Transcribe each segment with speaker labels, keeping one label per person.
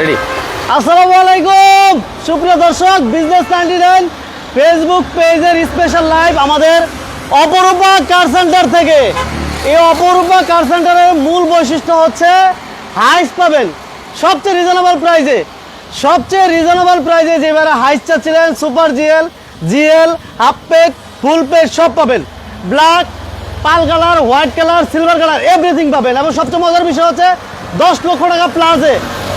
Speaker 1: Ready
Speaker 2: আসসালামু আলাইকুম। সুপ্রিয় দর্শক বিজনেস নাইনটি নাইন ফেসবুক পেজের স্পেশাল লাইভ আমাদের অপরূপা কার সেন্টার থেকে। এই অপরূপা কার সেন্টারের মূল বৈশিষ্ট্য হচ্ছে হাইস পাবেন। সবচেয়ে রিজনেবল প্রাইসে সবচেয়ে রিজনেবল প্রাইসে যেবারে হাইস চাচ্ছিলেন সুপার জিএল জিএল হাফ পেক ফুল পেক সব পাবেন। Black pearl colour white colour silver colour everything পাবেন। এবং সবচেয়ে মজার বিষয় হচ্ছে দশ লক্ষ টাকা প্লাসে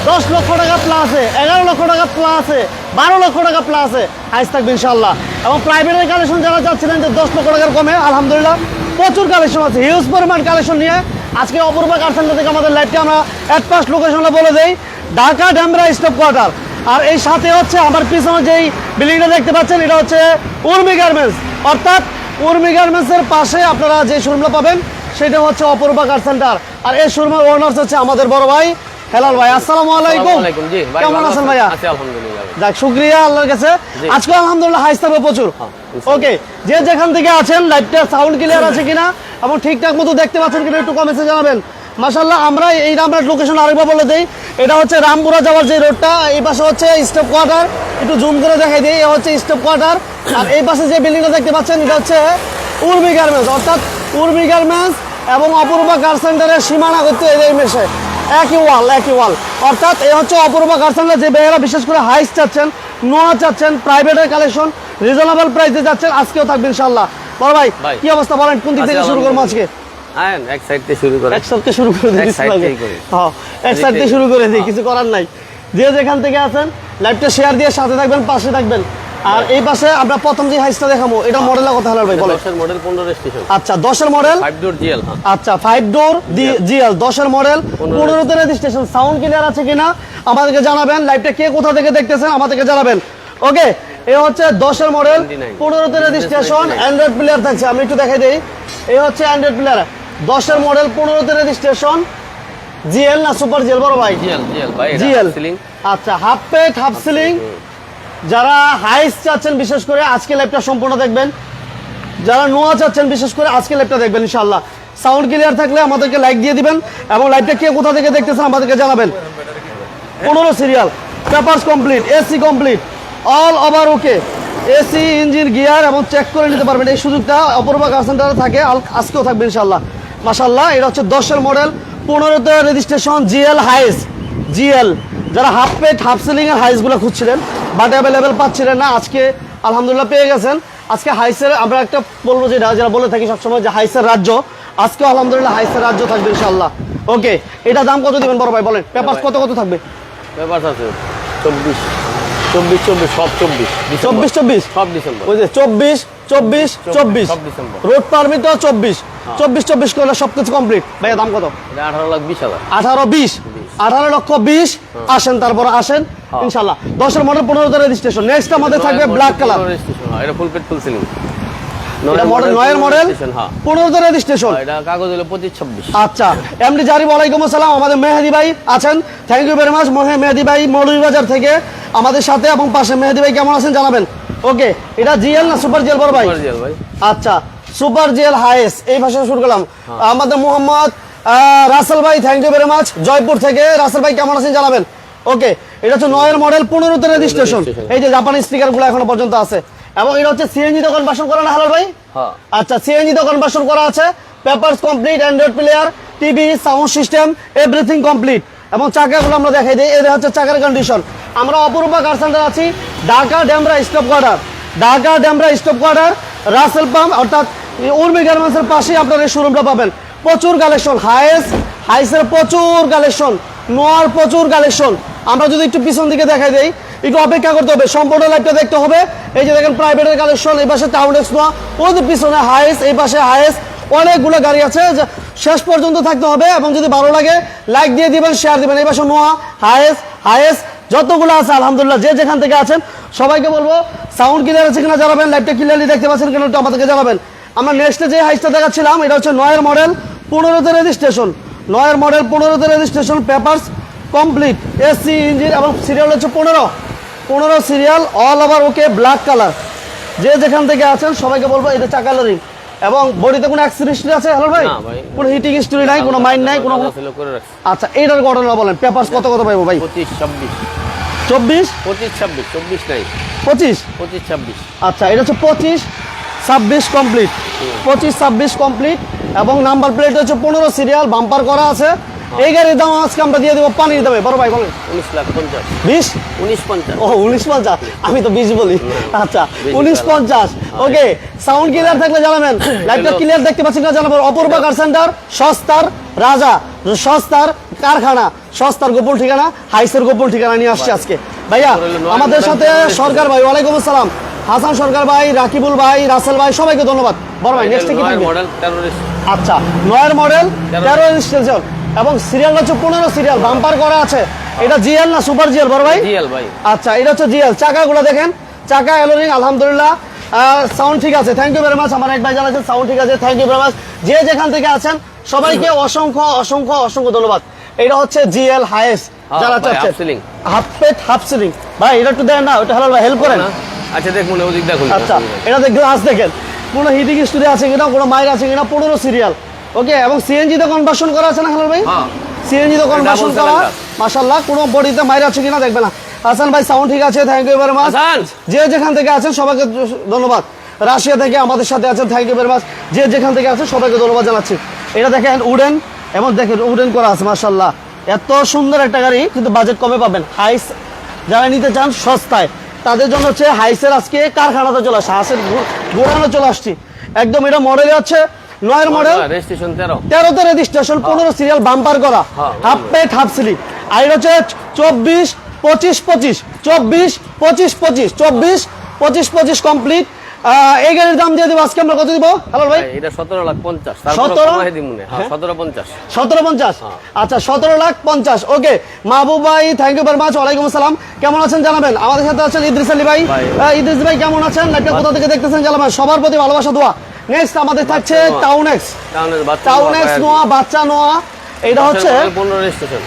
Speaker 2: দশ লক্ষ টাকা প্লাসে এগারো লক্ষ টাকা প্লাসে বারো লক্ষ টাকা প্লাসে হাইস থাকবে ইনশাল্লাহ এবং প্রাইভেটের কালেকশন যারা চাচ্ছিলেন যে দশ লক্ষ টাকার কমে, আলহামদুলিল্লাহ, প্রচুর কালেকশন আছে হিউজ পরিমাণ কালেকশন নিয়ে আজকে অপূর্বা কার সেন্টার থেকে আমাদের লাইভটি আমরা ফার্স্ট লোকেশনটা বলে দেই, ঢাকা ড্যামরা স্টপ কোয়ার্টার আর এই সাথে হচ্ছে আমার পিছনে যেই বিল্ডিংটা দেখতে পাচ্ছেন, এটা হচ্ছে উর্মি গার্মেন্টস অর্থাৎ উর্মি গার্মেন্টসের পাশে আপনারা যে শোরুমটা পাবেন, সেটা হচ্ছে অপরূপা কার সেন্টার আর এই শোরুমের ওনার্স হচ্ছে আমাদের বড় ভাই হেলাল ভাই আসসালামু আলাইকুম।
Speaker 1: জি
Speaker 2: কেমন আছেন ভাইয়া?
Speaker 1: আছি আলহামদুলিল্লাহ
Speaker 2: যাক শুক্রিয়া আল্লাহর কাছে। আজকে আলহামদুলিল্লাহ থাকবে প্রচুর। ওকে যে যেখান থেকে আছেন লাইভটা সাউন্ড ক্লিয়ার আছে কিনা এবং ঠিকঠাক মতো দেখতে পাচ্ছেন কিনা একটু কমেন্টে জানাবেন। মাশাল্লাহ আমরা এই লোকেশন আরেকবার বলে দেই এটা হচ্ছে রামপুরা যাওয়ার যে রোডটা এই পাশে হচ্ছে স্টপ কোয়ার্টার একটু জুম করে দেখাই দিই এই হচ্ছে স্টপ কোয়ার্টার আর এই পাশে যে বিল্ডিংটা দেখতে পাচ্ছেন এটা হচ্ছে উর্মি গার্মেন্টস অর্থাৎ উর্মি গার্মেন্টস এবং অপূর্বা কার সেন্টারের সীমানা করতে এই মেশে একই ওয়াল একই ওয়াল। অর্থাৎ এই হচ্ছে অপূর্বা কার সেন্টার যে বেহেরা বিশেষ করে হাইস চাচ্ছেন নোয়া চাচ্ছেন প্রাইভেটের কালেকশন রিজনেবল প্রাইসে যাচ্ছেন আজকেও থাকবে ইনশাল্লাহ বড় ভাই। কি অবস্থা বলেন কোন দিক থেকে শুরু করব আজকে?
Speaker 1: আয়েন এক সাইড থেকে শুরু করে
Speaker 2: এক শুরু করে
Speaker 1: এক করি।
Speaker 2: হ্যাঁ সাইড থেকে শুরু করে দিই কিছু করার নাই। যে যেখান থেকে আছেন লাইভটা শেয়ার দিয়ে সাথে থাকবেন পাশে থাকবেন। আর এই পাশে আমরা প্রথম যে হাইসটা দেখাবো এটা মডেলের কথা হলো ভাই বলেন।
Speaker 1: দশের মডেল পনেরো স্টেশন
Speaker 2: আচ্ছা দশের মডেল
Speaker 1: ফাইভ ডোর জিএল হ্যাঁ।
Speaker 2: আচ্ছা ফাইভ ডোর জিএল দশের মডেল পনেরোতে রেজিস্ট্রেশন সাউন্ড ক্লিয়ার আছে কিনা? আমাদেরকে জানাবেন লাইভটা কে কোথা থেকে দেখতেছেন আমাদেরকে জানাবেন। ওকে এ হচ্ছে দশের মডেল
Speaker 1: 29
Speaker 2: পনেরোতে রেজিস্ট্রেশন অ্যান্ড্রয়েড প্লেয়ার থাকছে আমি একটু দেখাই দিই। এই হচ্ছে অ্যান্ড্রয়েড প্লেয়ার দশের মডেল পনেরোতে রেজিস্ট্রেশন জিএল না সুপার জিএল বড় ভাই?
Speaker 1: জিএল জিএল ভাই
Speaker 2: জিএল
Speaker 1: সিলিং
Speaker 2: আচ্ছা হাফ পেট হাফ সিলিং যারা হাইস চাচ্ছেন, বিশেষ করে আজকে লাইভটা সম্পূর্ণ দেখবেন। যারা নোয়া চাচ্ছেন, বিশেষ করে আজকে লাইভটা দেখবেন ইনশাল্লাহ সাউন্ড ক্লিয়ার থাকলে আমাদেরকে লাইক দিয়ে দিবেন এবং লাইভটা কে কোথা থেকে দেখতেছেন আমাদেরকে জানাবেন। পনেরো serial papers complete AC complete all over okay AC engine gear এবং চেক করে নিতে পারবেন। এই সুযোগটা অপরূপা কার সেন্টারে থাকে আজকেও থাকবে ইনশাল্লাহ মাশাল্লাহ এটা হচ্ছে দশের মডেল পনেরোতে রেজিস্ট্রেশন জিএল হাইস জিএল যারা হাফ পেট হাফ সিলিং এর হাইসগুলো খুঁজছিলেন বাট অ্যাভেলেবেল পাচ্ছিলেন না আজকে আলহামদুলিল্লাহ পেয়ে গেছেন। আজকে হাইসের আমরা একটা বলব যেটা যারা বলে থাকি সবসময় যে হাইসের রাজ্য আজকে আলহামদুলিল্লাহ হাইসের রাজ্য থাকবে ইনশাল্লাহ ওকে এটা দাম কত দিবেন বড় ভাই বলেন। পেপার কত কত থাকবে?
Speaker 1: পেপার আছে চব্বিশ চব্বিশ চব্বিশ সব চব্বিশ।
Speaker 2: চব্বিশ চব্বিশ?
Speaker 1: সব ডিসেম্বর
Speaker 2: ওই যে চব্বিশ চব্বিশ চব্বিশ
Speaker 1: সব ডিসেম্বর।
Speaker 2: রোড পারমিট চব্বিশ। চব্বিশ চব্বিশ করলে সবকিছু কমপ্লিট ভাইয়া দাম কত?
Speaker 1: আঠারো লাখ বিশ হাজার।
Speaker 2: আঠারো বিশ। আঠারো লক্ষ বিশ। আসেন তারপর আসেন
Speaker 1: হ্যাঁ।
Speaker 2: ইনশাল্লাহ। দশের মডেল পনেরোতে রেজিস্ট্রেশন নেক্সট আমাদের থাকবে ব্ল্যাক কালার
Speaker 1: পনেরো registration, হ্যাঁ, এটা ফুল পেট ফুল সিলিং
Speaker 2: এটা মডেল নয়ের মডেল
Speaker 1: হ্যাঁ।
Speaker 2: পনেরোতে রেজিস্ট্রেশন
Speaker 1: এটা কাগজ হলো পঁচিশ ছাব্বিশ।
Speaker 2: আচ্ছা ওয়ালাইকুম আসসালাম। আমাদের মেহেদি ভাই আছেন। Thank you very much Mehedi ভাই মৌলভীবাজার থেকে। আমাদের সাথে এবং পাশে মেহেদি ভাই কেমন আছেন জানাবেন? ওকে এটা জিএল না সুপার জিএল বড় ভাই। আচ্ছা সুপার জেল হাইস এই ভাষা শুরু করলাম। আমাদের মোহাম্মদ রাসেল ভাই thank you very much Jaipur থেকে রাসেল ভাই কেমন আছেন জানাবেন? ওকে এটা হচ্ছে নয়ের মডেল পনেরোতে রেজিস্ট্রেশন এই যে জাপানি স্টিকারগুলো এখনও পর্যন্ত আছে। এবং এটা হচ্ছে সিএনজি দোকান বাসন করা না হালাল ভাই?
Speaker 1: হ্যাঁ।
Speaker 2: আচ্ছা সিএনজি দোকান বাসন করা আছে। Papers complete Android player TV sound system everything complete এবং চাকাগুলো আমরা দেখাই দিই। এটা হচ্ছে চাকার কন্ডিশন আমরা অপরূপা কার সেন্টার আছি Dhaka Demra staff quarter Dhaka Demra staff quarter Rasel pump অর্থাৎ উর্মি গার্মেন্টসের পাশেই আপনারা এই শোরুমটা পাবেন। প্রচুর কালেকশন হাইস হাইসের প্রচুর কালেকশন নোয়ার প্রচুর কালেকশন আমরা যদি একটু পিছন দিকে দেখাই দেই, একটু অপেক্ষা করতে হবে। সম্পূর্ণ লাইভটা দেখতে হবে। এই যে দেখেন প্রাইভেটের কালেকশন এই পাশে টাউন এক্স নোয়া যে পিছনে হাইস এই পাশে হাইস অনেকগুলো গাড়ি আছে। শেষ পর্যন্ত থাকতে হবে এবং যদি ভালো লাগে লাইক দিয়ে দিবেন শেয়ার দিবেন। এই পাশে নোয়া হাইস হাইস যতগুলো আছে, আলহামদুলিল্লাহ, যে যেখান থেকে আছেন, সবাইকে বলব সাউন্ড ক্লিয়ার আছে কিনা জানাবেন লাইভটা ক্লিয়ারলি দেখতে পাচ্ছেন কিনা, একটু আমাদেরকে জানাবেন। আমরা নেক্সটে যে হাইসটা দেখাচ্ছিলাম এটা হচ্ছে নয়ের মডেল পনেরোতে রেজিস্ট্রেশন নয়ের মডেল পনেরোতে registration papers complete AC engine এবং সিরিয়াল হচ্ছে পনেরো। পনেরো serial all over okay black colour যে যেখান থেকে আছেন সবাইকে বলব এটা চাকা লরিং এবং বডিতে কোনো অ্যাক্সিডেন্ট আছে হ্যালো ভাই?
Speaker 1: না ভাই।
Speaker 2: কোনো হিটিং হিস্টরি নাই কোনো মাইন্ড নাই কোনো আচ্ছা এইটার ঘটনা বলেন পেপারস কত কত পাইবো ভাই?
Speaker 1: পঁচিশ ছাব্বিশ।
Speaker 2: চব্বিশ?
Speaker 1: পঁচিশ ছাব্বিশ চব্বিশ নাই।
Speaker 2: পঁচিশ?
Speaker 1: পঁচিশ ছাব্বিশ।
Speaker 2: আচ্ছা এটা হচ্ছে পঁচিশ। ছাব্বিশ কমপ্লিট পঁচিশ ছাব্বিশ কমপ্লিট এবং নাম্বার প্লেট হচ্ছে পনেরো সিরিয়াল বাম্পার করা আছে। এই গাড়ির দাম আজকে আমরা দিয়ে দেবো পানির দামে বড় ভাই বলেন।
Speaker 1: উনিশ লাখ পঞ্চাশ।
Speaker 2: বিশ?
Speaker 1: উনিশ পঞ্চাশ।
Speaker 2: ও উনিশ পঞ্চাশ? আমি তো বিশ বলি। আচ্ছা উনিশ পঞ্চাশ। ওকে সাউন্ড ক্লিয়ার থাকলে জানাবেন।
Speaker 1: Hello.
Speaker 2: ক্লিয়ার দেখতে পাচ্ছেন না জানাবেন অপূর্বা কার সেন্টার সস্তার রাজা সস্তার কারখানা সস্তার গোপন ঠিকানা হাইসের গোপন ঠিকানা নিয়ে আসছে আজকে। ভাইয়া আমাদের সাথে সরকার ভাই ওয়ালাইকুম আসসালাম। হাসান সরকার ভাই রাকিবুল ভাই রাসেল ভাই সবাইকে ধন্যবাদ। বড় ভাই নেক্সট কি থাকবে
Speaker 1: মডেল টেরোরিস্ট
Speaker 2: আচ্ছা নয়ের মডেল।
Speaker 1: তেরো
Speaker 2: এবং সিরিয়াল হচ্ছে পনেরো সিরিয়াল বাম্পার করা আছে। এটা জিএল না সুপার জিএল বড় ভাই?
Speaker 1: জিএল ভাই।
Speaker 2: আচ্ছা এটা হচ্ছে জিএল। চাকাগুলো দেখেন। চাকা এলোরিং আলহামদুলিল্লাহ। সাউন্ড ঠিক আছে। থ্যাংক ইউ ভেরি মাচ আমার এক ভাই জানাচ্ছেন সাউন্ড ঠিক আছে। থ্যাংক ইউ ভেরি মাচ যে যেখান থেকে আছেন সবাইকে অসংখ্য অসংখ্য অসংখ্য ধন্যবাদ। এটা হচ্ছে জিএল হাইস
Speaker 1: হ্যাঁ,
Speaker 2: যারা
Speaker 1: ভাই,
Speaker 2: চাচ্ছেন হাফ পেট হাফ সিলিং ভাই এটা একটু দেন না ওটা হালাল ভাই হেল্প করেন।
Speaker 1: না। আচ্ছা দেখ মনে ওদিক দেখুন।
Speaker 2: আচ্ছা এটা দেখে গ্লাস দেখেন কোনো হিটিং স্টুডিও আছে কিনা কোনো মাইর আছে কিনা পনেরো সিরিয়াল ওকে এবং সিএনজি তো কনভার্সন করা আছে না হালাল ভাই?
Speaker 1: হ্যাঁ।
Speaker 2: সিএনজি তো কনভার্সন করা। মাশাল্লাহ কোনো বডিতে মাইর আছে কিনা দেখবে না। হাসান ভাই সাউন্ড ঠিক আছে? থ্যাংক ইউ ভেরি মাচ যে যেখান থেকে আছেন সবাইকে ধন্যবাদ। রাশিয়া থেকে আমাদের সাথে আছেন থ্যাংক ইউ ভেরি মাচ যে যেখান থেকে আছেন সবাইকে ধন্যবাদ জানাচ্ছি। এটা দেখেন উডেন এবং দেখেন উডেন করা আছে মাশাল্লাহ এত সুন্দর একটা গাড়ি কিন্তু বাজেট কমে পাবেন। হাইস যারা নিতে চান সস্তায়। তাদের জন্য হচ্ছে হাইসের আজকে কারখানাতে চলে আসছে হাসের গোড়ানো চলে আসছি। একদম এটা মডেল হচ্ছে নয়ের মডেল
Speaker 1: রেজিস্ট্রেশন তেরো।
Speaker 2: তেরোতে রেজিস্ট্রেশন পনেরো সিরিয়াল বাম্পার করা।
Speaker 1: হ্যাঁ,
Speaker 2: হাফ পেট হাফ স্লিপ আর এটা হচ্ছে চব্বিশ পঁচিশ পঁচিশ। চব্বিশ পঁচিশ পঁচিশ। চব্বিশ পঁচিশ পঁচিশ কমপ্লিট এই গাড়ির দাম দিয়ে দেবো আজকে আমরা কত দিব? হ্যালো ভাই?
Speaker 1: এটা সতেরো লাখ পঞ্চাশ
Speaker 2: 17?
Speaker 1: তারপরে কমাই দিই মনে হ্যাঁ সতেরো পঞ্চাশ।
Speaker 2: সতেরো পঞ্চাশ?
Speaker 1: হ্যাঁ।
Speaker 2: আচ্ছা সতেরো লাখ পঞ্চাশ। ওকে মাহবুব ভাই থ্যাংক ইউ ভেরি মাচ ওয়ালাইকুম আসসালাম। কেমন আছেন জানাবেন? আমাদের সাথে আছেন ইদ্রিস আলী ভাই। ইদ্রিস ভাই কেমন আছেন? লাইভটা কোথা থেকে দেখতেছেন জানাবেন? সবার প্রতি ভালোবাসা দোয়া। নেক্সট আমাদের থাকছে town x town x Noah বাচ্চা নোয়া। এটা হচ্ছে
Speaker 1: পনেরো রেজিস্ট্রেশন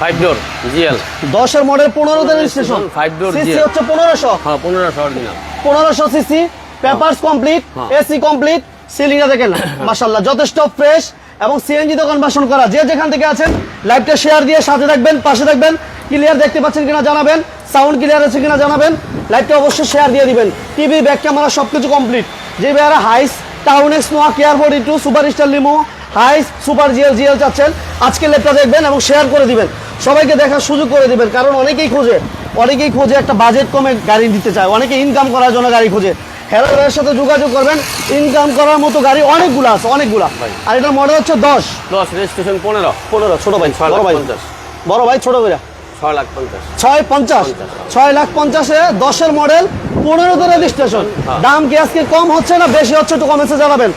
Speaker 1: ফাইভ ডোর জিএল
Speaker 2: দশের মডেল পনেরোতে রেজিস্ট্রেশন
Speaker 1: door
Speaker 2: সিসি হচ্ছে পনেরোশো।
Speaker 1: হ্যাঁ পনেরোশো অরিজিনাল
Speaker 2: পনেরোশো CC papers complete. AC complete সিলিংটা দেখেন মাসাল্লাহ যথেষ্ট ফ্রেশ এবং সিএনজি তো কনভার্সন করা। যে যেখান থেকে আছেন লাইভটা শেয়ার দিয়ে সাথে রাখবেন পাশে রাখবেন ক্লিয়ার দেখতে পাচ্ছেন কিনা জানাবেন সাউন্ড ক্লিয়ার আছে কিনা জানাবেন লাইভটা অবশ্যই শেয়ার দিয়ে দিবেন। টিভি ব্যাক ক্যামেরা সব কিছু কমপ্লিট যে ভাইয়ারা Hiace TownAce Noah care forty two super star limo Hiace super GL GL চাচ্ছেন আজকে ল্যাপটা দেখবেন এবং শেয়ার করে দিবেন। সবাইকে দেখার সুযোগ করে দিবেন কারণ অনেকেই খোঁজে অনেকেই খোঁজে একটা বাজেট কমে গাড়ি দিতে চায় অনেকে ইনকাম করার জন্য গাড়ি খোঁজে। ভাইয়ের সাথে যোগাযোগ করবেন। ইনকাম করার মতো গাড়ি অনেকগুলো আছে অনেকগুলা। আর এটার মডেল হচ্ছে দশ।
Speaker 1: দশ রেজিস্ট্রেশন পনেরো।
Speaker 2: পনেরো ছোট ভাই
Speaker 1: ছয়
Speaker 2: বড় ভাই। বড় ভাই ছোট ভাইরা।
Speaker 1: ছয় লাখ পঞ্চাশ।
Speaker 2: ছয় পঞ্চাশ। ছয় লাখ পঞ্চাশে দশের মডেল পনেরোতে রেজিস্ট্রেশন
Speaker 1: হ্যাঁ।
Speaker 2: দাম কি আজকে কম হচ্ছে না বেশি হচ্ছে একটু কমেন্টসে জানাবেন।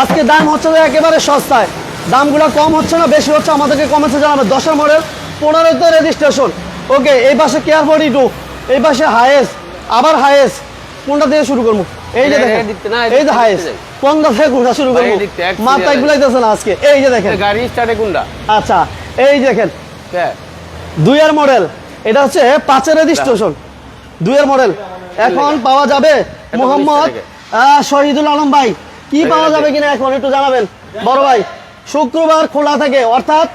Speaker 2: আজকে দাম হচ্ছে যে একেবারে সস্তায়। দামগুলো কম হচ্ছে না বেশি হচ্ছে আমাদেরকে কমেন্টসে জানাবেন। দশের মডেল পনেরোতে রেজিস্ট্রেশন ওকে এই পাশে কেয়ার ফোর্টি টু এই পাশে হায়েস্ট আবার হায়েস্ট কোনটা থেকে শুরু করব? এই যে দেখেন।
Speaker 1: এই
Speaker 2: যে
Speaker 1: যাই।
Speaker 2: কোনটা থেকে কোনটা শুরু করব। মাথায় গুলাইতেছে না আজকে। এই যে দেখেন।
Speaker 1: গাড়ি স্টার্টে কোনটা?
Speaker 2: আচ্ছা এই দেখেন।
Speaker 1: কে
Speaker 2: দুইয়ের মডেল। এটা হচ্ছে পাঁচের রেজিস্ট্রেশন দুইয়ের মডেল। এখন পাওয়া যাবে মোহাম্মদ শহীদুল আলম ভাই। কি পাওয়া যাবে কিনা এখন একটু জানাবেন। বড় ভাই শুক্রবার খোলা থাকে। অর্থাৎ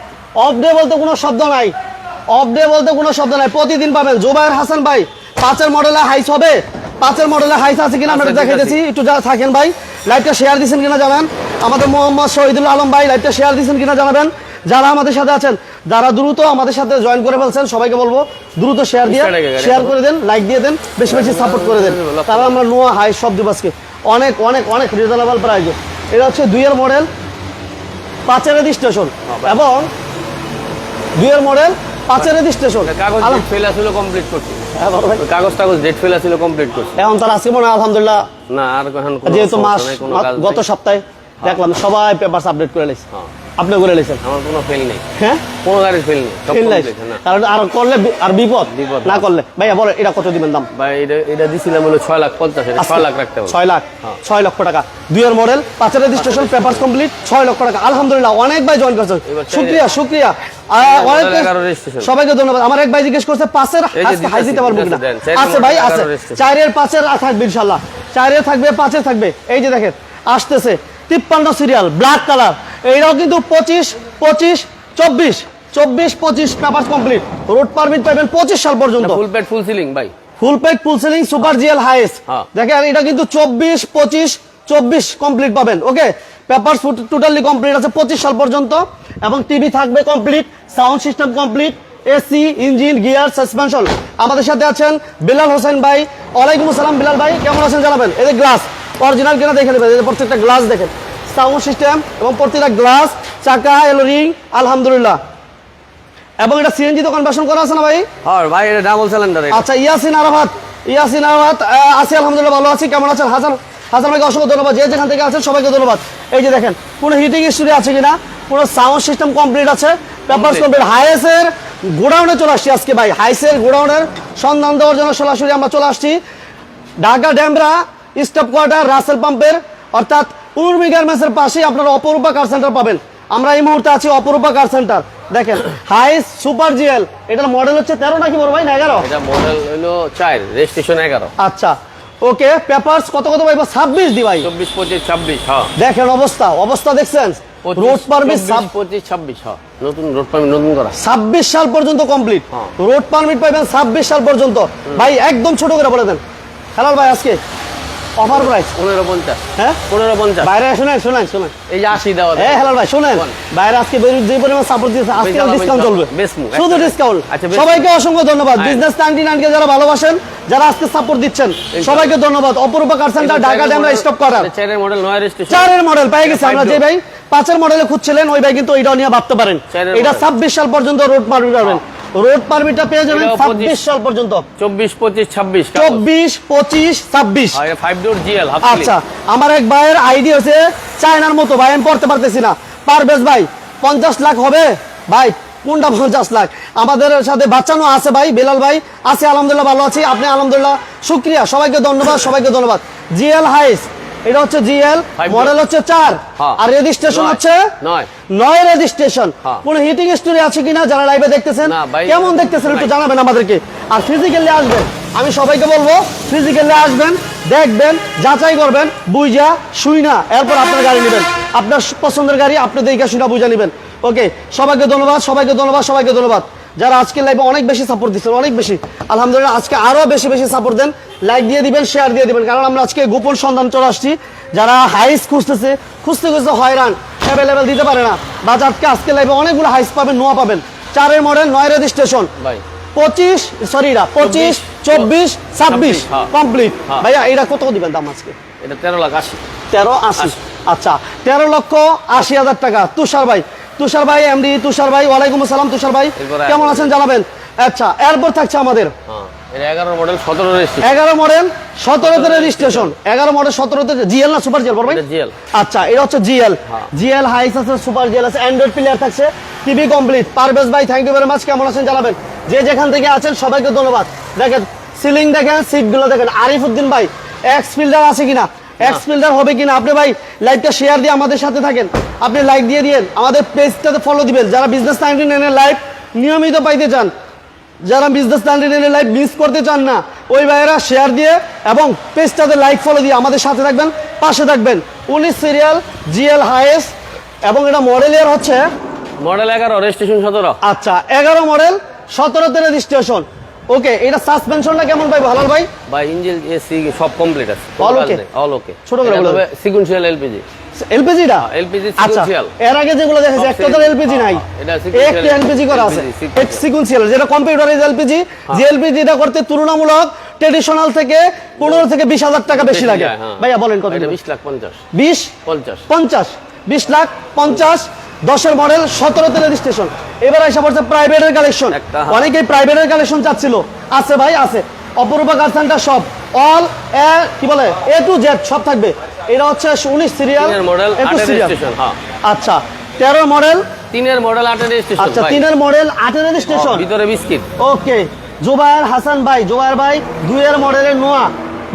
Speaker 2: অফ ডে বলতে কোনো শব্দ নাই। অফ ডে বলতে কোনো শব্দ নাই। প্রতিদিন পাবেন। জোবায়ের হাসান ভাই পাঁচের মডেলে হাইস হবে। পাঁচের মডেলে হাইস আছে কিনা আমরা
Speaker 1: আচ্ছা,
Speaker 2: দেখাইতেছি একটু যা- থাকেন ভাই লাইভটা শেয়ার দিচ্ছেন কিনা জানান। আমাদের মোহাম্মদ শহীদুল আলম ভাই লাইভটা শেয়ার দিচ্ছেন কিনা জানাবেন। যারা আমাদের সাথে আছেন যারা দ্রুত আমাদের সাথে জয়েন করে ফেলছেন সবাইকে বলব দ্রুত শেয়ার দিয়ে শেয়ার করে দেন লাইক দিয়ে দেন বেশি বেশি সাপোর্ট করে দেন। তারা আমরা নোয়া হাই সব দিবসকে অনেক অনেক অনেক রিজনেবল প্রাইজে এটা হচ্ছে দুইয়ের মডেল পাঁচের রেজিস্ট্রেশন
Speaker 1: হ্যাঁ,
Speaker 2: এবং দুইয়ের মডেল পাঁচের রেজিস্ট্রেশন
Speaker 1: কাগজ ডেট ফেল ছিল কমপ্লিট করছি।
Speaker 2: হ্যাঁ,
Speaker 1: কাগজ টাগজ ডেট ফেল ছিল কমপ্লিট করছি।
Speaker 2: এখন তার আজকে মনে হয় আলহামদুলিল্লাহ।
Speaker 1: না আর এখন
Speaker 2: যেহেতু মাস গত সপ্তাহে দেখলাম সবাই পেপার আপডেট করে লেছে
Speaker 1: হ্যাঁ।
Speaker 2: আপনি করে লেছেন।
Speaker 1: আমার কোনো ফেল নেই।
Speaker 2: হ্যাঁ?
Speaker 1: কোনো গাড়ির ফেল নেই।
Speaker 2: ফেল নাই। কারণ আর করলে আর বিপদ?
Speaker 1: বিপদ।
Speaker 2: না করলে? ভাইয়া বলে এটা কত দিবেন দাম?
Speaker 1: ভাই এটা এটা দিছিলাম হলো ছয় লাখ পঞ্চাশ ছয় লাখ রাখতে হবে।
Speaker 2: ছয় লাখ।
Speaker 1: হ্যাঁ।
Speaker 2: ছয় লক্ষ টাকা। দুইয়ের মডেল পাঁচের রেজিস্ট্রেশন পেপার কমপ্লিট ছয় লক্ষ টাকা। আলহামদুলিল্লাহ অনেক ভাই জয়েন করছে। শুক্রিয়া শুক্রিয়া। সবাইকে ধন্যবাদ। আমার এক ভাই জিজ্ঞেস করছে
Speaker 1: এই
Speaker 2: হাই দিতে পারব কিনা? আছে ভাই আছে। চারের পাঁচের থাকবে ইনশাল্লাহ চারের থাকবে পাঁচের থাকবে। এই যে দেখেন আসতেছে। তিপ্পান্ন সিরিয়াল ব্ল্যাক কালার এইটাও কিন্তু পঁচিশ পঁচিশ চব্বিশ চব্বিশ পঁচিশ পেপার কমপ্লিট রোড পারমিট পাবেন পঁচিশ সাল পর্যন্ত।
Speaker 1: ফুল প্যাড ফুল সিলিং ভাই।
Speaker 2: Full pack full ceiling super GL Hiace
Speaker 1: হ্যাঁ।
Speaker 2: দেখেন এটা কিন্তু চব্বিশ পঁচিশ চব্বিশ কমপ্লিট পাবেন ওকে পেপার টোটালি কমপ্লিট আছে পঁচিশ সাল পর্যন্ত। এবং টিভি থাকবে complete sound system complete AC engine gear suspension আমাদের সাথে আছেন বিলাল হোসেন ভাই। ওয়ালাইকুম আসসালাম বিলাল ভাই কেমন আছেন জানাবেন? এই যে গ্লাস অরিজিনাল কিনা দেখে নেবেন। প্রত্যেকটা গ্লাস দেখেন। সাউন্ড সিস্টেম এবং প্রত্যেকটা গ্লাস চাকা এলোরিং আলহামদুলিল্লাহ। এবং এটা সিএনজি তো কনভার্সন করা আছে না ভাই?
Speaker 1: হ্যাঁ ভাই এটা ডাবল সিলিন্ডার
Speaker 2: আচ্ছা ইয়াসিন আরাফাত ইয়াসিন আরাফাত আছি আলহামদুলিল্লাহ ভালো আছি। কেমন আছেন? হাসান হাসান ভাইকে অসংখ্য ধন্যবাদ। যে যেখান থেকে আছেন সবাইকে ধন্যবাদ। এই যে দেখেন কোনো হিটিং স্টুডিও আছে কিনা? কোনো সাউন্ড সিস্টেম কমপ্লিট আছে? পেপার. কমপ্লিট হাইসের গোডাউনে চলে আসছি আজকে ভাই। হাইসের গোডাউনের সন্ধান দেওয়ার জন্য সরাসরি আমরা চলে আসছি। ঢাকা ড্যামরা স্টাফ কোয়ার্টার রাসেল পাম্পের অর্থাৎ উর্মি গার্মেন্টসের পাশেই আপনারা অপরূপা কার সেন্টার পাবেন। আমরা এই মুহূর্তে আছি অপরূপা কার সেন্টার দেখেন হাইস সুপার জিএল এটার মডেল হচ্ছে তেরো নাকি বড় ভাই? না এগারো?
Speaker 1: এটা মডেল হলো চার রেজিস্ট্রেশন এগারো।
Speaker 2: আচ্ছা ওকে পেপারস কত কত ভাই? ছাব্বিশ দি ভাই।
Speaker 1: চব্বিশ পঁচিশ ছাব্বিশ হ্যাঁ।
Speaker 2: দেখেন অবস্থা অবস্থা দেখছেন? রোড পারমিট
Speaker 1: পঁচিশ ছাব্বিশ হ্যাঁ। নতুন রোড পারমিট নতুন করা।
Speaker 2: ছাব্বিশ সাল পর্যন্ত কমপ্লিট। রোড পারমিট পাইবেন ছাব্বিশ সাল পর্যন্ত। ভাই একদম ছোট করে বলে দেন। হেলাল ভাই আজকে অফার প্রাইস
Speaker 1: পনেরো পঞ্চাশ।
Speaker 2: হ্যাঁ?
Speaker 1: পনেরো পঞ্চাশ।
Speaker 2: বাইরে শুনেন শুনেন শুনেন।
Speaker 1: এই যে আশি দেওয়া
Speaker 2: হ্যাঁ হেলাল ভাই শুনেন। বাইরে আজকে বেরু- যে পরিমাণ সাপোর্ট দিয়েছে আজকে ডিসকাউন্ট চলবে
Speaker 1: ভালো। বেশ move,
Speaker 2: শুধু ডিসকাউন্ট
Speaker 1: আচ্ছা,
Speaker 2: সবাইকে অসংখ্য ধন্যবাদ। বিজনেস নাইনটি নাইনকে যারা ভালোবাসেন যারা আজকে সাপোর্ট দিচ্ছেন সবাইকে ধন্যবাদ। Aparupa car centre Dhaka Demra staff করার।
Speaker 1: চারের মডেল নয়
Speaker 2: চারের মডেল পেয়ে গেছি আমরা যে ভাই। পাঁচের মডেলে খুঁজছিলেন ওই ভাই কিন্তু এটাও নিয়ে ভাবতে পারেন। এটা। ছাব্বিশ সাল পর্যন্ত রোড পারমিট পাবেন। রোড পারমিটটা পেয়ে যাবেন
Speaker 1: এটাও
Speaker 2: ছাব্বিশ
Speaker 1: 25
Speaker 2: সাল পর্যন্ত।
Speaker 1: চব্বিশ পঁচিশ ছাব্বিশ
Speaker 2: চব্বিশ পঁচিশ ছাব্বিশ।
Speaker 1: ফাইভ ডোর জিএল হাফ
Speaker 2: আচ্ছা আমার এক ভাইয়ের আইডি আছে চায়নার মতো। ভাই আমি পড়তে পারতেছি না। পারবেশ ভাই পঞ্চাশ লাখ হবে? ভাই কোনটা পঞ্চাশ লাখ? আমাদের সাথে বাচ্চানো আছে ভাই বেলাল ভাই। আছে আলহামদুলিল্লাহ ভালো আছি। আপনি আলহামদুলিল্লাহ শুক্রিয়া। সবাইকে ধন্যবাদ সবাইকে ধন্যবাদ। জিএল হাইস এটা হচ্ছে জিএল মডেল হচ্ছে চার। আর রেজিস্ট্রেশন। হচ্ছে?
Speaker 1: নয়।
Speaker 2: নয় রেজিস্ট্রেশন। কোন হিটিং স্টোরি আছে কিনা যারা লাইভে দেখতেছেন? কেমন দেখতেছেন একটু জানাবেন আমাদেরকে। আর ফিজিক্যালি আসবেন। আমি সবাইকে বলব ফিজিক্যালি আসবেন দেখবেন যাচাই করবেন বুঝা শুই না এরপর আপনার গাড়ি নেবেন। আপনার পছন্দের গাড়ি আপনি দেখে শুনা বুঝা নেবেন। ওকে সবাইকে ধন্যবাদ সবাইকে ধন্যবাদ সবাইকে ধন্যবাদ। যারা আজকে লাইভে অনেক বেশি সাপোর্ট দিচ্ছেন অনেক বেশি। আলহামদুলিল্লাহ আজকে আরও বেশি বেশি সাপোর্ট দেন। লাইক দিয়ে দিবেন শেয়ার দিয়ে দিবেন। কারণ আমরা আজকে গোপন সন্ধান চলে আসছি। যারা হাইস খুঁজতেছে খুঁজতে খুঁজতে হয়রান অ্যাভেলেবেল দিতে পারে না। বাজারকে আজকে লাইভে অনেকগুলো হাইস পাবেন নোয়া পাবেন। চারের মডেল নয় রেজিস্ট্রেশন
Speaker 1: ভাই।
Speaker 2: পঁচিশ সরি না পঁচিশ চব্বিশ ছাব্বিশ।
Speaker 1: হ্যাঁ।
Speaker 2: কমপ্লিট
Speaker 1: হ্যাঁ।
Speaker 2: ভাইয়া এটা কত দিবেন দাম আজকে?
Speaker 1: এটা তেরো লাখ আশি।
Speaker 2: তেরো আশি। আচ্ছা তেরো লক্ষ আশি হাজার টাকা। তুষার ভাই তুষার ভাই এমডি তুষার ভাই ওয়ালাইকুম আসসালাম তুষার ভাই। কেমন আছেন জানাবেন? আচ্ছা এরপর থাকছে আমাদের।
Speaker 1: হ্যাঁ এগারো মডেল
Speaker 2: এগারো মডেল সতেরোতে রেজিস্ট্রেশন এগারো মডেল সতেরোতে জিএল না সুপার জিএল আচ্ছা এটা হচ্ছে জিএল।
Speaker 1: হ্যাঁ।
Speaker 2: জিএল হাইস আছে সুপার জিএল আছে অ্যান্ড্রয়েড প্লেয়ার থাকছে টিভি কমপ্লিট পারভেজ ভাই থ্যাংক ইউ ভেরি মাচ কেমন আছেন জানাবেন? যে যেখান থেকে আছেন সবাইকে ধন্যবাদ। দেখেন সিলিং দেখেন সিটগুলো দেখেন আরিফ উদ্দিন ভাই এক্স ফিল্ডার আছে কিনা? এক্স ফিল্ডার হবে কিনা? আপনি ভাই লাইভটা শেয়ার দিয়ে আমাদের সাথে থাকেন। আপনি লাইক দিয়ে দিয়েন। আমাদের পেজটাতে ফলো দিবেন। যারা বিজনেস নাইনটি নাইনের লাইভ নিয়মিত পাইতে চান। যারা বিজনেস নাইনটি লাইভ মিস করতে চান না ওই ভাইয়েরা শেয়ার দিয়ে এবং পেজটাতে লাইক ফলো দিয়ে আমাদের সাথে থাকবেন পাশে থাকবেন। উনিশ সিরিয়াল জিএল হাইস এবং এটা মডেল ইয়ার হচ্ছে
Speaker 1: মডেল এগারো রেজিস্ট্রেশন সতেরো।
Speaker 2: আচ্ছা এগারো মডেল সতেরোতে রেজিস্ট্রেশন ওকে এটা সাসপেনশনটা কেমন ভালো ভাই?
Speaker 1: বা ইঞ্জিন এসি সব কমপ্লিট আছে।
Speaker 2: All okay?
Speaker 1: অল ওকে
Speaker 2: ছোট করে
Speaker 1: সিকুয়েন্সিয়াল এলপিজি
Speaker 2: আচ্ছা
Speaker 1: sequential।
Speaker 2: এর আগে যেগুলো দেখেছি একটা তো এলপিজি নাই।
Speaker 1: হ্যাঁ,
Speaker 2: একটা এলপিজি করা আছে।
Speaker 1: sequential।
Speaker 2: সিকুয়েন্সিয়াল যেটা কম্পিউটারাইজ এলপিজি
Speaker 1: হ্যাঁ।
Speaker 2: যে এলপিজিটা করতে তুলনামূলক ট্রেডিশনাল থেকে পনেরো থেকে বিশ হাজার টাকা বেশি লাগে।
Speaker 1: হ্যাঁ।
Speaker 2: ভাইয়া বলেন কত
Speaker 1: বিশ লাখ পঞ্চাশ।
Speaker 2: বিশ?
Speaker 1: পঞ্চাশ।
Speaker 2: পঞ্চাশ। বিশ লাখ পঞ্চাশ দশের মডেল সতেরো সতেরোতে রেজিস্ট্রেশন এবার এসে পড়ছে প্রাইভেটের কালেকশন
Speaker 1: হ্যাঁ।
Speaker 2: অনেকেই প্রাইভেটের কালেকশন চাচ্ছিল। আছে ভাই আছে। অপরূপা কার সেন্টার সব। অল এ কি বলে? এ টু জেড সব থাকবে। এটা হচ্ছে উনিশ সিরিয়াল
Speaker 1: আটের
Speaker 2: সিরিয়াল
Speaker 1: হ্যাঁ।
Speaker 2: আচ্ছা তেরো মডেল
Speaker 1: তিনের মডেল আটের রেজিস্ট্রেশন
Speaker 2: আচ্ছা তিনের মডেল আটের রেজিস্ট্রেশন
Speaker 1: ভিতরে বিস্কিট।
Speaker 2: ওকে জুবায়ের হাসান ভাই জুবায়ের ভাই দুইয়ের মডেলের নোয়া।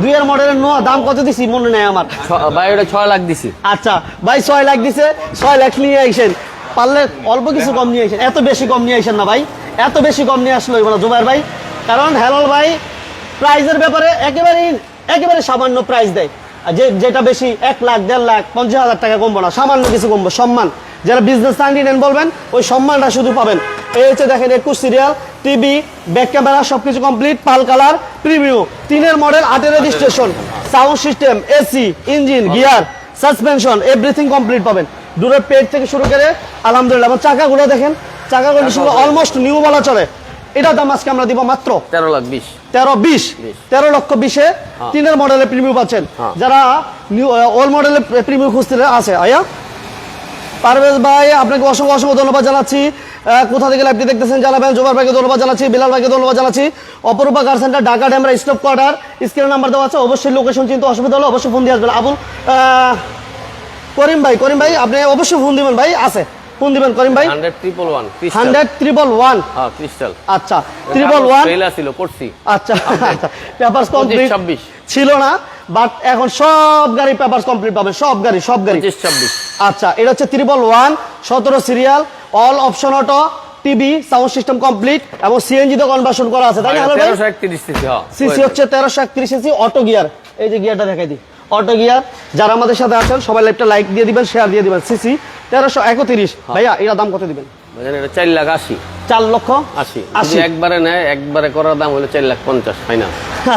Speaker 2: দুইয়ের মডেলের নোয়া দাম কত দিছি মনে নেই আমার?
Speaker 1: ভাই ওটা ছয় লাখ দিছি।
Speaker 2: আচ্ছা ভাই ছয় লাখ দিছে ছয় লাখ নিয়ে আইসেন। পারলে অল্প কিছু কম নিয়ে আইসেন। এত বেশি কম নিয়ে আইসেন না ভাই এত বেশি কম নিয়ে আসলো এবার জুবাইর ভাই। কারণ হেলাল ভাই প্রাইজের ব্যাপারে একেবারে একেবারে সামান্য প্রাইস দেয়। আর যে যেটা বেশি এক লাখ দেড় লাখ পঞ্চাশ হাজার টাকা কমবো না সামান্য কিছু কমবো সম্মান। যারা বিজনেস নাইনটি নেন বলবেন ওই সম্মানটা শুধু পাবেন। এই হচ্ছে দেখেন একুশ সিরিয়াল টিভি ব্যাক ক্যামেরা সবকিছু কমপ্লিট পাল কালার প্রিভিউ তিনের মডেল আটের registration sound system AC engine gear suspension everything complete পাবেন। দূরের পেট থেকে শুরু করে আলহামদুলিল্লাহ এবং চাকাগুলো দেখেন চাকা কন্ডিশন অলমোস্ট নিউ বলা চলে। এটা দাম আজকে আমরা দিব মাত্র
Speaker 1: তেরো লাখ বিশ।
Speaker 2: তেরো বিশ। তেরো লক্ষ বিশে তিনের মডেলের প্রিমিউ পাচ্ছেন।
Speaker 1: হ্যাঁ।
Speaker 2: যারা নিউ ওল্ড মডেলের প্রিমিউ খুঁজতে আছে আয়া। পারভেজ ভাই আপনাকে অসংখ্য অসংখ্য ধন্যবাদ জানাচ্ছি। কোথা থেকে লাইভটি দেখতেছেন জানাবেন? জোবার ভাইকে ধন্যবাদ জানাচ্ছি বিলাল ভাইকে ধন্যবাদ জানাচ্ছি। Aparupa car centre Dhaka Demra staff quarter স্ক্রিনের নাম্বার দেওয়া আছে অবশ্যই লোকেশন চিন্তা অসুবিধা হলে অবশ্যই ফোন দিয়ে আসবেন। আবুল করিম ভাই করিম ভাই আপনি অবশ্যই ফোন দিবেন ভাই আছে। ফোন দিবেন করিম ভাই।
Speaker 1: ওয়ান হ্যাঁ ক্রিস্টাল
Speaker 2: আচ্ছা
Speaker 1: ছিল করছি।
Speaker 2: আচ্ছা আচ্ছা পেপারস কমপ্লিট
Speaker 1: ছাব্বিশ।
Speaker 2: ছিল না বাট এখন সব গাড়ি পেপারস কমপ্লিট পাবে সব গাড়ি সব গাড়ি।
Speaker 1: ছাব্বিশ।
Speaker 2: আচ্ছা এটা হচ্ছে ত্রিপল ওয়ান সতেরো serial all option auto TV sound system complete এবং সিএনজি তে কনভার্সন করা আছে তাই না ভাই?
Speaker 1: তেরোশো একত্রিশ সিসি হ্যাঁ
Speaker 2: সিসি হচ্ছে তেরোশো একত্রিশ সিসি অটো গিয়ার এই যে গিয়ারটা দেখাই দিই। অটো গিয়ার যারা আমাদের সাথে আছেন সবাই লাইভটা লাইক দিয়ে দিবেন শেয়ার দিয়ে দিবেন। সিসি তেরোশো একত্রিশ। ভাইয়া এটা দাম কত দিবেন?
Speaker 1: বুঝলেন এটা চার লাখ আশি।
Speaker 2: চার লক্ষ
Speaker 1: আশি।
Speaker 2: আশি।
Speaker 1: যদি একবারে নেয় একবারে করার দাম হলো চার লাখ পঞ্চাশ ফাইনাল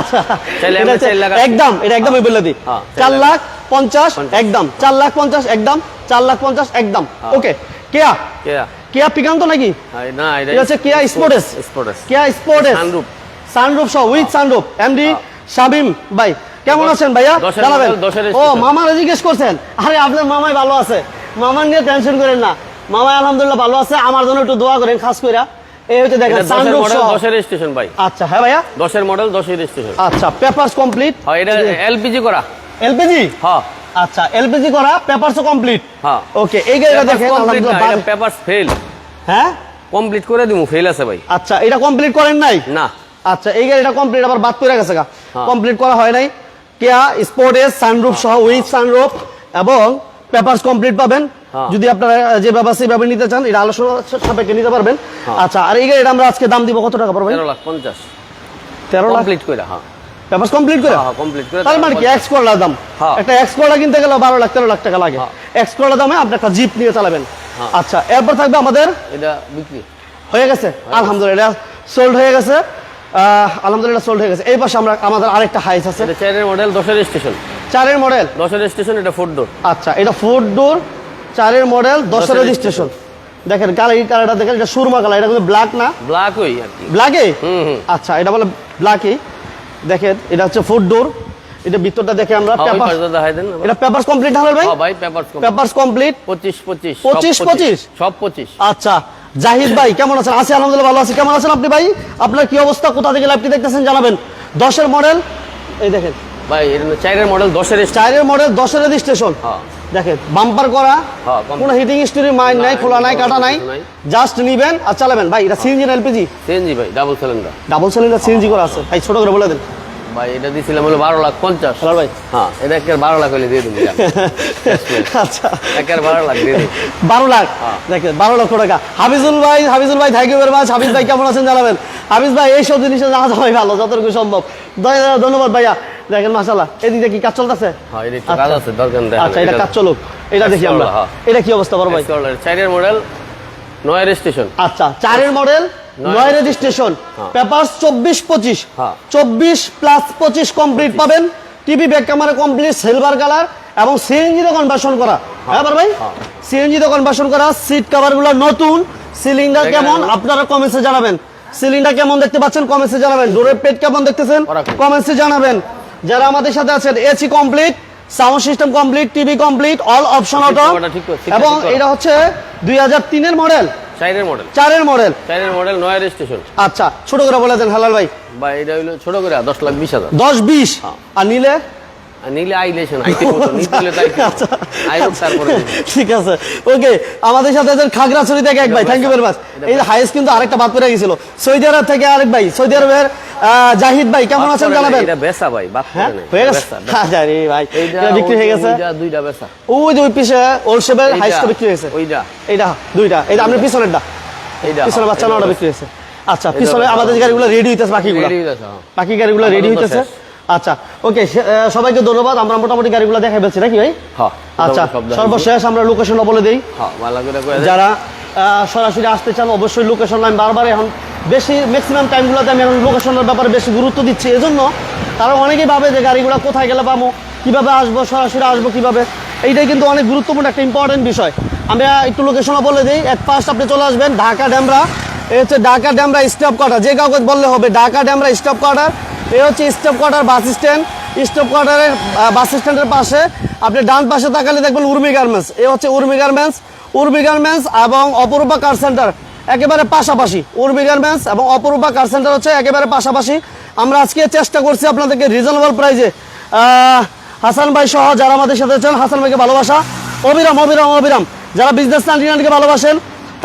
Speaker 1: চাইলে
Speaker 2: এটা
Speaker 1: আমরা
Speaker 2: হচ্ছে
Speaker 1: চার লাখ
Speaker 2: একদম এটা একদমই বলে দিই।
Speaker 1: হ্যাঁ, চার
Speaker 2: চার
Speaker 1: লাখ
Speaker 2: লাখ পঞ্চাশ
Speaker 1: পঞ্চাশ।
Speaker 2: একদম চার লাখ পঞ্চাশ একদম চার লাখ পঞ্চাশ একদম।
Speaker 1: হ্যাঁ।
Speaker 2: ওকে কেয়া?
Speaker 1: কেয়া।
Speaker 2: কেয়া পিকান্ত নাকি?
Speaker 1: না এটা
Speaker 2: এটা হচ্ছে Kia Sportage.
Speaker 1: Sportage
Speaker 2: Kia Sportage.
Speaker 1: Sunroof
Speaker 2: sunroof সহ উইথ সানরুফ এমডি। শামিম ভাই কেমন আছেন ভাইয়া? জানাবেন ও। মামারা জিজ্ঞেস করছেন। আরে আপনার মামাই ভালো আছে। মামার নিয়ে টেনশন করেন না। মামাই আলহামদুলিল্লাহ ভালো আছে। আমার জন্য একটু দোয়া করেন খাস কইরা। এই হচ্ছে দেখেন সানরুফ
Speaker 1: স্টেশন ভাই।
Speaker 2: আচ্ছা হ্যাঁ ভাইয়া?
Speaker 1: দশের মডেল দশের স্টেশন
Speaker 2: আচ্ছা পেপারস কমপ্লিট
Speaker 1: হ্যাঁ এটা এলপিজি করা।
Speaker 2: এলপিজি?
Speaker 1: হ্যাঁ
Speaker 2: আচ্ছা এলপিজি করা পেপারসও কমপ্লিট
Speaker 1: হ্যাঁ।
Speaker 2: ওকে এই গাড়িটা দেখেন আলহামদুলিল্লাহ বাস-
Speaker 1: পেপার ফেল
Speaker 2: হ্যাঁ?
Speaker 1: কমপ্লিট করে দিমু ফেল আছে ভাই।
Speaker 2: আচ্ছা এটা কমপ্লিট করেন নাই?
Speaker 1: না।
Speaker 2: আচ্ছা এই গাড়িটা কমপ্লিট আবার বাদ করে গেছে গা।
Speaker 1: হ্যাঁ।
Speaker 2: কমপ্লিট করা হয় নাই। কেয়া স্পোর্টেস সানরুফ সহ উইথ সানরুফ এবং পেপারস কমপ্লিট পাবেন।
Speaker 1: হ্যাঁ।
Speaker 2: যদি আপনারা যে ব্যবস্থা এইভাবে নিতে চান এটা আলোচনা সাপেক্ষে নিতে পারবেন।
Speaker 1: হ্যাঁ।
Speaker 2: আচ্ছা আর এই গাড়িটা আমরা আজকে দাম দিব কত টাকা পড়বে
Speaker 1: তেরো লাখ পঞ্চাশ।
Speaker 2: তেরো লাখ?
Speaker 1: কমপ্লিট করে হ্যাঁ।
Speaker 2: পেপারস কমপ্লিট করে?
Speaker 1: হ্যাঁ কমপ্লিট করে
Speaker 2: তার মানে কি? এক্স করলার দাম।
Speaker 1: হ্যাঁ।
Speaker 2: একটা এক্স করলা কিনতে গেলে বারো লাখ তেরো লাখ টাকা লাগে।
Speaker 1: হ্যাঁ।
Speaker 2: এক্স করলা দামে আপনি একটা জিপ নিয়ে চালাবেন।
Speaker 1: হ্যাঁ।
Speaker 2: আচ্ছা এরপর থাকবে আমাদের
Speaker 1: এটা বিক্রি।
Speaker 2: হয়ে গেছে? আলহামদুলিল্লাহ সোল্ড হয়ে গেছে। আলহামদুলিল্লাহ সোল্ড হয়ে গেছে। এই পাশে আমরা আমাদের আরেকটা হাইস আছে।
Speaker 1: এটা চারের মডেল দশের স্টেশন
Speaker 2: চারের মডেল
Speaker 1: দশের স্টেশন এটা ফোর ডোর
Speaker 2: আচ্ছা এটা ফোর ডোর চারের মডেল দশের
Speaker 1: দশের
Speaker 2: রেজিস্ট্রেশন দেখেন কালার এই কালারটা দেখেন এটা সুরমা কালার এটা কিন্তু ব্ল্যাক না?
Speaker 1: ব্ল্যাক ওই আর কি।
Speaker 2: ব্ল্যাকে। আচ্ছা এটা বলে ব্ল্যাকই দেখেন এটা হচ্ছে ফোর ডোর এটা ভিতরটা দেখে আমরা
Speaker 1: হ্যাঁ,
Speaker 2: পেপার
Speaker 1: পাশে দেখাই দেন।
Speaker 2: এটা পেপারস কমপ্লিট হলো ভাই?
Speaker 1: হ্যাঁ ভাই পেপার
Speaker 2: পেপারস কমপ্লিট
Speaker 1: পঁচিশ পঁচিশ
Speaker 2: পঁচিশ,
Speaker 1: সব
Speaker 2: পঁচিশ?
Speaker 1: সব পঁচিশ।
Speaker 2: আচ্ছা জাহিদ ভাই কেমন আছেন? আছি আলহামদুলিল্লাহ ভালো আছি। কেমন আছেন আপনি ভাই? আপনার কি অবস্থা? কোথা থেকে লাইভটি দেখতেছেন জানাবেন। 10 এর মডেল এই দেখেন।
Speaker 1: ভাই এর 4 এর মডেল দশের স্টেশন
Speaker 2: চারের মডেল 10 এর রেজিস্ট্রেশন
Speaker 1: হ্যাঁ।
Speaker 2: দেখেন বাম্পার করা
Speaker 1: হ্যাঁ,
Speaker 2: কোনো হিটিং স্টোরি মাইন্ড নাই খোলা নাই কাটা নাই জাস্ট নিবেন আর চালাবেন। ভাই এটা সিএনজি না এলপিজি
Speaker 1: সিএনজি ভাই double cylinder
Speaker 2: double cylinder CNG করা আছে। ভাই ছোট করে বলে দেন।
Speaker 1: ভাই এটা দিছিলাম হলো বারো লাখ পঞ্চাশ।
Speaker 2: হ্যালো ভাই।
Speaker 1: হ্যাঁ এটা একের বারো লাখ হলে দিয়ে দিবি
Speaker 2: আচ্ছা।
Speaker 1: একের বারো লাখ দিয়ে দিবি।
Speaker 2: বারো লাখ?
Speaker 1: হ্যাঁ।
Speaker 2: দেখেন বারো লক্ষ টাকা। হাফিজুল ভাই হাফিজুল ভাই thank you very much Hafiz ভাই কেমন আছেন জানাবেন? হাফিজ ভাই এইসব জিনিসে জানা যাবে ভালো যতটুকু সম্ভব। ধন্যবাদ ভাইয়া। দেখেন মাসাল্লাহ এদিকে কি কাজ চলতেছে?
Speaker 1: হ্যাঁ একটু কাজ আছে দরকার নেই।
Speaker 2: আচ্ছা এটা কাজ চলুক। এটা দেখি আমরা।
Speaker 1: হ্যাঁ।
Speaker 2: এটা কি অবস্থা বড় ভাই?
Speaker 1: চারের মডেল নয়ের স্টেশন
Speaker 2: আচ্ছা চারের মডেল
Speaker 1: নয়
Speaker 2: নয় রেজিস্ট্রেশন
Speaker 1: হ্যাঁ।
Speaker 2: পেপারস চব্বিশ পঁচিশ।
Speaker 1: হ্যাঁ।
Speaker 2: চব্বিশ প্লাস পঁচিশ কমপ্লিট পাবেন। TV back camera complete silver colour এবং সিএনজি তে কনভার্সন করা। হ্যাঁ। বার ভাই?
Speaker 1: হ্যাঁ।
Speaker 2: সিএনজি তে কনভার্সন করা সিট কভারগুলো নতুন। সিলিন্ডার কেমন? আপনারা কমেন্টসে জানাবেন। সিলিন্ডার কেমন দেখতে পাচ্ছেন? কমেন্টসে জানাবেন। ডোরের পেট কেমন দেখতেছেন?
Speaker 1: ওরা কি?
Speaker 2: কমেন্টসে জানাবেন। যারা আমাদের সাথে আছেন AC complete sound system complete TV complete all option auto এবং। এটা হচ্ছে দুই হাজার তিনের মডেল
Speaker 1: চারের মডেল
Speaker 2: চারের মডেল
Speaker 1: চারের মডেল নয় স্টেশন
Speaker 2: আচ্ছা ছোট করে বলে দেন হালাল ভাই।
Speaker 1: ভাই এটা হলো ছোট করে দশ লাখ বিশ হাজার।
Speaker 2: দশ বিশ?
Speaker 1: হ্যাঁ।
Speaker 2: আর নিলে?
Speaker 1: নিলে
Speaker 2: আচ্ছা।
Speaker 1: আইরোপ তারপরে
Speaker 2: ঠিক আছে। ওকে আমাদের সাথে আছেন খাগড়াছড়ি থেকে এক ভাই। থ্যাংক ইউ ভেরি মাচ এই যে হাইস কিন্তু আরেকটা বাদ পড়ে গেছিল। সৌদি আরব থেকে আরেক ভাই সৌদি আরবের জাহিদ ভাই কেমন আছেন জানাবেন
Speaker 1: এটা বেচা ভাই বাদ
Speaker 2: হ্যাঁ
Speaker 1: নাই,
Speaker 2: গেছে?
Speaker 1: বেচা, বেচা।
Speaker 2: রে ভাই এটা বিক্রি গেছে।
Speaker 1: ওইটা দুইটা বেচা।
Speaker 2: ওই যে ওই পিছে ওল্ড শেপের বিক্রি হয়েছে।
Speaker 1: ওইটা
Speaker 2: এইটা দুইটা। এইটা আপনার পিছনেরটা।
Speaker 1: এইটা
Speaker 2: পিছনে বাচ্চা বিক্রি হয়েছে। আচ্ছা পিছনে আমাদের গাড়িগুলো রেডি হইতেছে বাকিগুলো।
Speaker 1: হয়ে।
Speaker 2: বাকি গাড়িগুলো রেডি হইতেছে। আচ্ছা ওকে সবাইকে ধন্যবাদ। আমরা মোটামুটি গাড়িগুলো দেখাই ফেলছি নাকি ভাই?
Speaker 1: হ্যাঁ
Speaker 2: আচ্ছা সর্বশেষ আমরা লোকেশনটা বলে দিই।
Speaker 1: হ্যাঁ।
Speaker 2: যারা সরাসরি আসতে চান অবশ্যই লোকেশন আমি বারবার এখন বেশি ম্যাক্সিমাম টাইমগুলোতে আমি এখন লোকেশনের ব্যাপারে বেশি গুরুত্ব দিচ্ছি। এজন্য তারা অনেকেই ভাবে যে গাড়িগুলো কোথায় গেলে পাবো কীভাবে আসব সরাসরি আসব কীভাবে। এইটাই কিন্তু অনেক গুরুত্বপূর্ণ একটা ইম্পর্টেন্ট বিষয়। আমি একটু লোকেশনও বলে দিই। এক ফার্স্ট আপনি চলে আসবেন ঢাকা ড্যামরা এই হচ্ছে ঢাকা ড্যামরা স্টপ কোয়ার্টার যে কাউকে বললে হবে ঢাকা ড্যামরা স্টপ কোয়ার্টার এই হচ্ছে staff quarter bus stand staff কোয়ার্টারের bus স্ট্যান্ডের পাশে আপনি ডান পাশে তাকালে দেখবেন উর্মি গার্মেন্টস এ হচ্ছে উর্মি গার্মেন্টস উর্মি গার্মেন্টস এবং অপরূপা কার সেন্টার একেবারে পাশাপাশি উর্মি গার্মেন্টস এবং অপরূপা কার সেন্টার হচ্ছে একেবারে পাশাপাশি। আমরা আজকে চেষ্টা করছি আপনাদেরকে রিজনেবল প্রাইজে হাসান ভাই সহ যারা আমাদের সাথে আছেন, হাসান ভাইকে ভালোবাসা। অবিরাম অবিরাম অবিরাম। যারা বিজনেস নাইনটিনাইনকে ভালোবাসেন,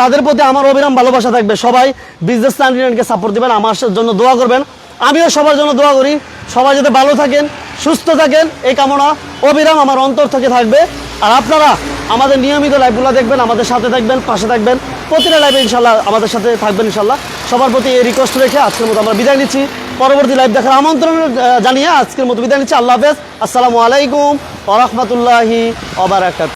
Speaker 2: তাদের প্রতি আমার অবিরাম ভালোবাসা থাকবে। সবাই বিজনেস নাইনটিনাইনকে সাপোর্ট দেবেন। আমার জন্য দোয়া করবেন। আমিও সবার জন্য দোয়া করি। সবাই যাতে ভালো থাকেন, সুস্থ থাকেন, এই কামনা অবিরাম আমার অন্তর থেকে থাকবে। আর আপনারা আমাদের নিয়মিত লাইভগুলো দেখবেন, আমাদের সাথে থাকবেন, পাশে থাকবেন। প্রতিটা লাইভে ইনশাল্লাহ আমাদের সাথে থাকবেন ইনশাল্লাহ। সবার প্রতি এই রিকোয়েস্ট রেখে আজকের মতো আমরা বিদায় নিচ্ছি। পরবর্তী লাইভ দেখার আমন্ত্রণ জানিয়ে আজকের মতো বিদায় নিচ্ছি। আল্লাহ হাফেজ। আসসালামু আলাইকুম ওরহমতুল্লাহি ওবারাকাত